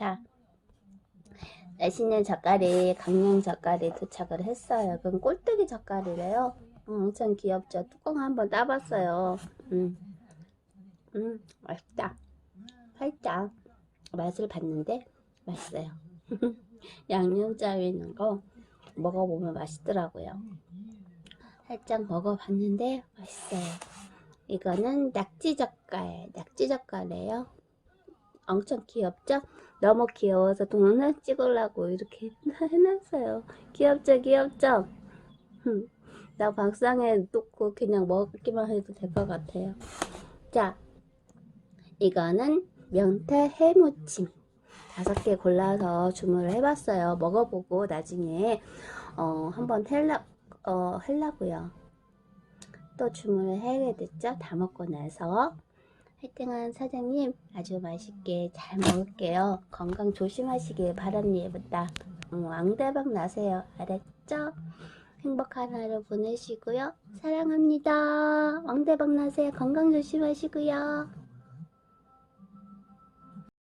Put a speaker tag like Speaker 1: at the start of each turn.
Speaker 1: 자, 맛있는 젓갈이 강릉 젓갈이 도착을 했어요. 그건 꼴뚜기 젓갈이래요. 어, 엄청 귀엽죠. 뚜껑 한번 따봤어요. 음, 음, 맛있다. 살짝 맛을 봤는데 맛있어요. 양념장에 있는 거 먹어보면 맛있더라고요. 살짝 먹어봤는데 맛있어요. 이거는 낙지 젓갈, 낙지 젓갈이에요. 엄청 귀엽죠? 너무 귀여워서 돈을 찍으려고 이렇게 해놨어요. 귀엽죠, 귀엽죠? 흠, 나 밥상에 놓고 그냥 먹기만 해도 될 것 같아요. 자, 이거는 명태 해무침. 다섯 개 골라서 주문을 해봤어요. 먹어보고 나중에 어, 한번 헬라, 어, 하려고요. 또 주문을 해야겠죠? 다 먹고 나서. 화이팅한 사장님 아주 맛있게 잘 먹을게요. 건강 조심하시길 바랍니다. 음, 왕대박 나세요. 알았죠? 행복한 하루 보내시고요. 사랑합니다. 왕대박 나세요. 건강 조심하시고요.